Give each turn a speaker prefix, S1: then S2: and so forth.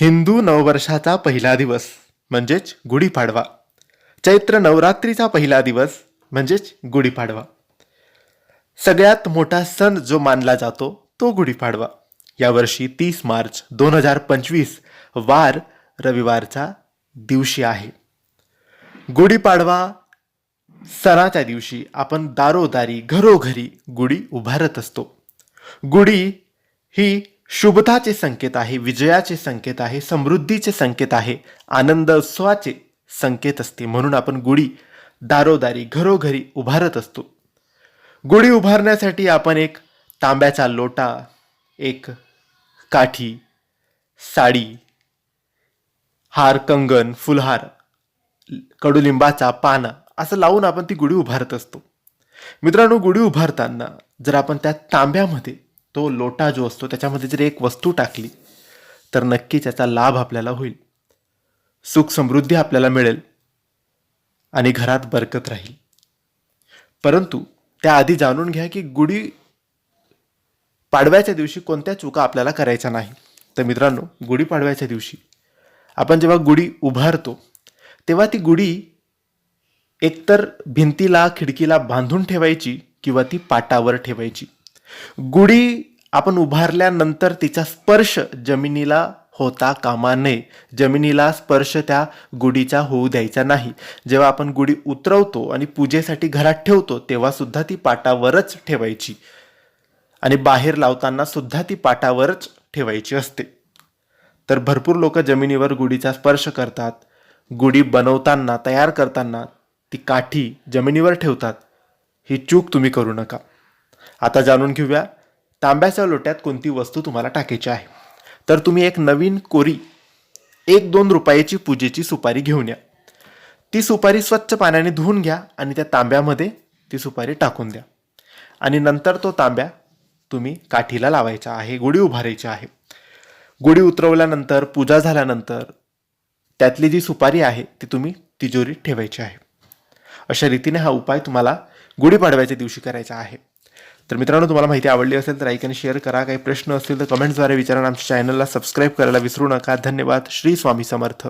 S1: हिंदू नववर्षाचा पहिला दिवस म्हणजेच गुढीपाडवा. चैत्र नवरात्रीचा पहिला दिवस म्हणजेच गुढीपाडवा. सगळ्यात मोठा सण जो मानला जातो तो गुढीपाडवा. यावर्षी तीस मार्च दोन हजार पंचवीस वार रविवारचा दिवशी आहे. गुढीपाडवा सणाच्या दिवशी आपण दारोदारी घरोघरी गुढी उभारत असतो. गुढी ही शुभताचे संकेत आहे विजयाचे संकेत आहे समृद्धीचे संकेत आहे आनंद उत्सवाचे संकेत असते म्हणून आपण गुढी दारोदारी घरोघरी उभारत असतो. गुढी उभारण्यासाठी आपण एक तांब्याचा लोटा एक काठी साडी हार कंगन फुलहार कडुलिंबाचा पाना असं लावून आपण ती गुढी उभारत असतो. मित्रांनो गुढी उभारताना जर आपण त्या तांब्यामध्ये तो लोटा जो असतो त्याच्यामध्ये जर एक वस्तू टाकली तर नक्की त्याचा लाभ आपल्याला होईल. सुख समृद्धी आपल्याला मिळेल आणि घरात बरकत राहील. परंतु त्याआधी जाणून घ्या की गुढी पाडव्याच्या दिवशी कोणत्या चुका आपल्याला करायच्या नाही. तर मित्रांनो गुढीपाडव्याच्या दिवशी आपण जेव्हा गुढी उभारतो तेव्हा ती गुढी एकतर भिंतीला खिडकीला बांधून ठेवायची किंवा ती पाटावर ठेवायची. गुढी आपण उभारल्यानंतर तिचा स्पर्श जमिनीला होता कामा नये. जमिनीला स्पर्श त्या गुढीचा होऊ द्यायचा नाही. जेव्हा आपण गुढी उतरवतो आणि पूजेसाठी घरात ठेवतो तेव्हा सुद्धा ती पाटावरच ठेवायची. आणि बाहेर लावताना सुद्धा ती पाटावरच ठेवायची असते. तर भरपूर लोक जमिनीवर गुढीचा स्पर्श करतात. गुढी बनवताना तयार करताना ती काठी जमिनीवर ठेवतात. ही चूक तुम्ही करू नका. आता जाणून घेऊया तांब्याच्या लोट्यात कोणती वस्तू तुम्हाला टाकायची आहे? तर तुम्ही एक नवीन कोरी एक दोन रुपयाची पूजेची सुपारी घेऊन या. ती सुपारी स्वच्छ पाण्याने धुवून घ्या आणि त्या तांब्यामध्ये ती सुपारी टाकून द्या. आणि नंतर तो तांब्या तुम्ही काठीला लावायचा आहे गुढी उभारायची आहे. गुढी उतरवल्यानंतर पूजा झाल्यानंतर त्यातली जी सुपारी आहे ती तुम्ही तिजोरीत ठेवायची आहे. अशा रीतीने हा उपाय तुम्हाला गुढीपाडव्याच्या दिवशी करायचा आहे. तर मित्रांनो तुम्हाला माहिती आवडली असेल तर ऐक आणि शेअर करा. काही प्रश्न असतील तर कमेंट्सद्वारे विचारा आमच्या चॅनलला सबस्क्राईब करायला विसरू नका. धन्यवाद. श्री स्वामी समर्थ.